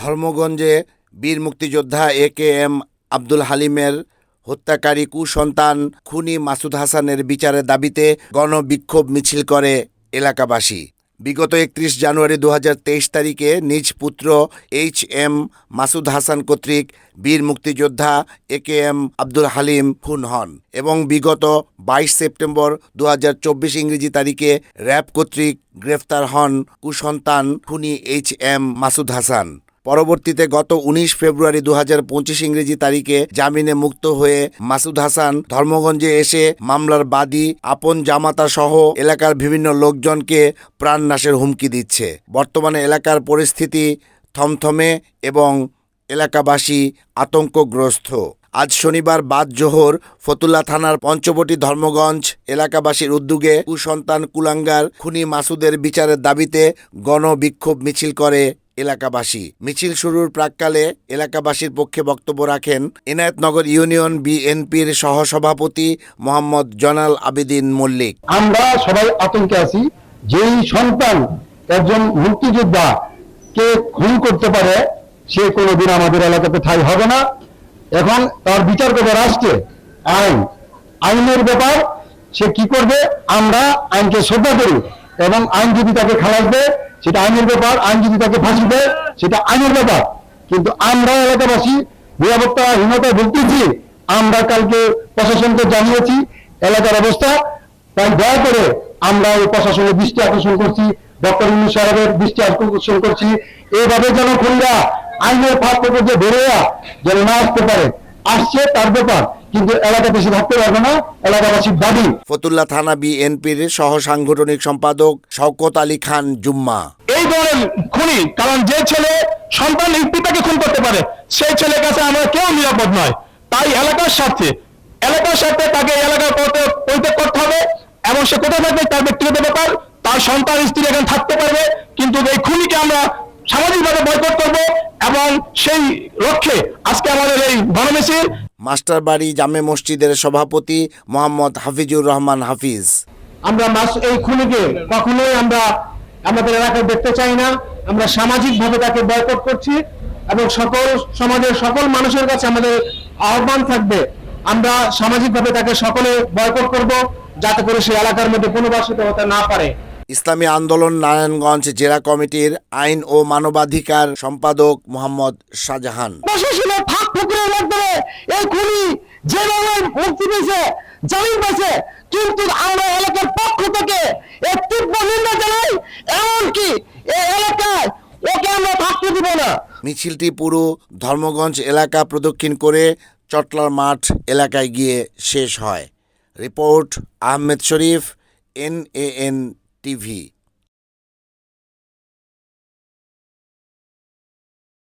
ধর্মগঞ্জে বীর মুক্তিযোদ্ধা A K M Abdul হালিমের হত্যাকারী কুসন্তান খুনি মাসুদ হাসানের বিচারের দাবিতে গণবিক্ষোভ মিছিল করে এলাকাবাসী। বিগত একত্রিশ জানুয়ারি দু হাজার তেইশ তারিখে নিজ পুত্র এইচ এম মাসুদ হাসান কর্তৃক বীর মুক্তিযোদ্ধা A K M Abdul Halim খুন হন এবং বিগত বাইশ সেপ্টেম্বর দু হাজার চব্বিশ ইংরেজি তারিখে র্যাব কর্তৃক গ্রেফতার হন কুসন্তান খুনি এইচ এম মাসুদ হাসান। পরবর্তীতে গত উনিশ ফেব্রুয়ারি দু হাজার পঁচিশ ইংরেজি তারিখে জামিনে মুক্ত হয়ে মাসুদ হাসান ধর্মগঞ্জে এসে মামলার বাদী, আপন জামাতা সহ এলাকার বিভিন্ন লোকজনকে প্রাণনাশের হুমকি দিচ্ছে। বর্তমানে এলাকার পরিস্থিতি থমথমে এবং এলাকাবাসী আতঙ্কগ্রস্ত। আজ শনিবার বাদ জোহর ফতুল্লা থানার পঞ্চবটি ধর্মগঞ্জ এলাকাবাসীর উদ্যোগে কুসন্তান কুলাঙ্গার খুনি মাসুদের বিচারের দাবিতে গণবিক্ষোভ মিছিল করে এলাকাবাসী। মিছিল শুরুর প্রাককালে এলাকাবাসীর পক্ষে বক্তব্য রাখেন এনায়েতনগর ইউনিয়ন বিএনপির সহসভাপতি মোহাম্মদ জনাল আবেদিন মল্লিক। আমরা সবাই আতঙ্কে আছি, যেই সন্তান একজন মুক্তিযোদ্ধা কে খুন করতে পারে, সে কোনোদিন আমাদের এলাকাতে ঠাই হবে না। এখন তার বিচার করবে রাষ্ট্রে। আইন, আইনের ব্যাপার, সে কি করবে? আমরা আইনকে শ্রদ্ধা করি এবং আইন যদি তাকে খালাস দেয়। সেটা আইনের ব্যাপার, আইন যদি তাকে ফাঁসি দেয়, সেটা আইনের ব্যাপার। কিন্তু আমরা এলাকাবাসী নিরাপত্তাহীনতায় ভুগতেছি, আমরা কালকে প্রশাসনকে জানিয়েছি, এলাকার অবস্থা, তাই দয়া করে আমরা এই প্রশাসনের দৃষ্টি আকর্ষণ করছি, ডক্টর ইউনুস সাহেবের দৃষ্টি আকর্ষণ করছি। এইভাবে যেন খুলরা আইনের ফাঁক থেকে যে বেরোয়া, যেন না আসতে পারে, আসছে তার ব্যাপার। কিন্তু এলাকা বেশি থাকতে পারবে না এলাকাবাসীর দাবি। ফতুল্লা থানা বিএনপির সহ সাংগঠনিক সম্পাদক শওকত আলী খান জুম্মা। এই ধরনের খুনি কারণ যে ছেলে সন্তান পিতাকে খুন করতে পারে সেই ছেলের কাছে আমরা কেউ নিরাপদ নয়। তাই এলাকার স্বার্থে এলাকার স্বার্থে তাকে এলাকার পথে পরিত্যাগ করতে হবে এবং সে কোথায় থাকবে তার ব্যক্তিগত ব্যাপার তার সন্তান স্ত্রী এখানে থাকতে পারবে কিন্তু এই খুনিকে আমরা সামাজিকভাবে বয়কট করব এবং সেই লক্ষ্যে আজকে আমাদের এই গণমিছিল মাস্টারবাড়ি জামে মসজিদের সভাপতি মোহাম্মদ হাফিজুর রহমান হাফিজ। আমরা এই খুনিকে কখনোই আমরা আমাদের এলাকায় দেখতে চাই না। আমরা সামাজিক ভাবে তাকে বয়কট করছি এবং সকল সমাজের সকল মানুষের কাছে আমাদের আহ্বান থাকবে, আমরা সামাজিক ভাবে তাকে সকলে বয়কট করব যাতে করে সে এলাকার মধ্যে পুনর্বাসিত হতে না পারে। ইসলামী আন্দোলন নারায়ণগঞ্জ জেলা কমিটির আইন ও মানবাধিকার সম্পাদক মোহাম্মদ শাহজাহান। প্রশাসনের ফাঁক ফুকুরের মাধ্যমে এই খুনি যেভাবে মুক্তি পেয়েছে জামিন পেয়েছে কিন্তু আমরা এলাকার পক্ষ থেকে এর তীব্র নিন্দা জানাই এমনকি এই এলাকায় ওকে আমরা থাকতে দিব না। মিছিলটি পুরো ধর্মগঞ্জ এলাকা প্রদক্ষিণ করে চটলার মাঠ এলাকায় গিয়ে শেষ হয়। Report Ahmed Sharif N A N TV